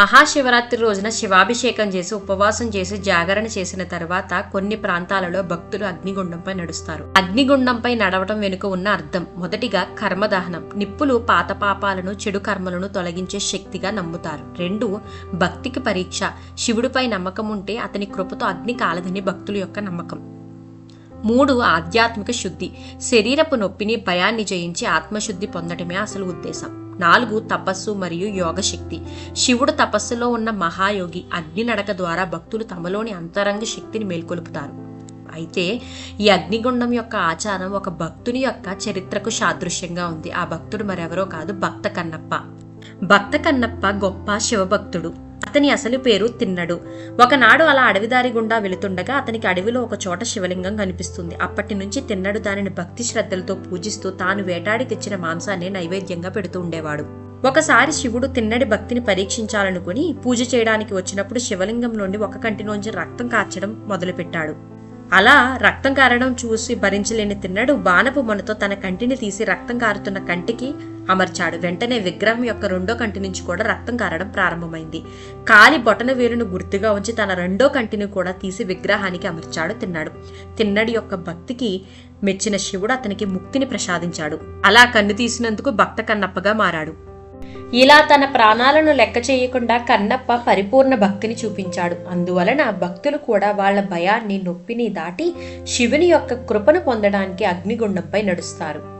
మహాశివరాత్రి రోజున శివాభిషేకం చేసి ఉపవాసం చేసి జాగరణ చేసిన తర్వాత కొన్ని ప్రాంతాలలో భక్తులు అగ్నిగుండంపై నడుస్తారు. అగ్నిగుండంపై నడవటం వెనుక ఉన్న అర్థం మొదటిగా కర్మదహనం. నిప్పులు పాత పాపాలను చెడు కర్మలను తొలగించే శక్తిగా నమ్ముతారు. రెండు భక్తికి పరీక్ష. శివుడిపై నమ్మకం ఉంటే అతని కృపతో అగ్ని కాలదని భక్తుల యొక్క నమ్మకం. మూడు ఆధ్యాత్మిక శుద్ధి. శరీరపు నొప్పిని భయాన్ని జయించి ఆత్మశుద్ధి పొందటమే అసలు ఉద్దేశం. నాలుగు తపస్సు మరియు యోగ శక్తి శివుడు తపస్సులో ఉన్న మహాయోగి అగ్ని నడక ద్వారా భక్తులు తమలోని అంతరంగ శక్తిని మేల్కొలుపుతారు. అయితే ఈ అగ్నిగుండం యొక్క ఆచారం ఒక భక్తుని యొక్క చరిత్రకు సాదృశ్యంగా ఉంది. ఆ భక్తుడు మరెవరో కాదు భక్త కన్నప్ప. భక్త కన్నప్ప గొప్ప శివభక్తుడు. అతని అసలు పేరు తిన్నడు. ఒకనాడు అలా అడవిదారి గుండా వెళుతుండగా అతనికి అడవిలో ఒక చోట శివలింగం కనిపిస్తుంది. అప్పటి నుంచి తిన్నడు దానిని భక్తి శ్రద్ధలతో పూజిస్తూ తాను వేటాడి తెచ్చిన మాంసాన్ని నైవేద్యంగా పెడుతూ ఉండేవాడు. ఒకసారి శివుడు తిన్నడి భక్తిని పరీక్షించాలనుకుని పూజ చేయడానికి వచ్చినప్పుడు శివలింగం నుండి ఒక కంటిలోంచి రక్తం కార్చడం మొదలుపెట్టాడు. అలా రక్తం కారడం చూసి భరించలేని తిన్నడు బాణపు మొనతో తన కంటిని తీసి రక్తం కారుతున్న కంటికి అమర్చాడు. వెంటనే విగ్రహం యొక్క రెండో కంటి నుంచి కూడా రక్తం కారడం ప్రారంభమైంది. కాలి బొటన వేలును గుర్తుగా ఉంచి తన రెండో కంటిని కూడా తీసి విగ్రహానికి అమర్చాడు తిన్నాడు. తిన్నడి యొక్క భక్తికి మెచ్చిన శివుడు అతనికి ముక్తిని ప్రసాదించాడు. అలా కన్ను తీసినందుకు భక్త కన్నప్పగా మారాడు. ఇలా తన ప్రాణాలను లెక్క చేయకుండా కన్నప్ప పరిపూర్ణ భక్తిని చూపించాడు. అందువలన భక్తులు కూడా వాళ్ళ భయాన్ని నొప్పిని దాటి శివుని యొక్క కృపను పొందడానికి అగ్నిగుండంపై నడుస్తారు.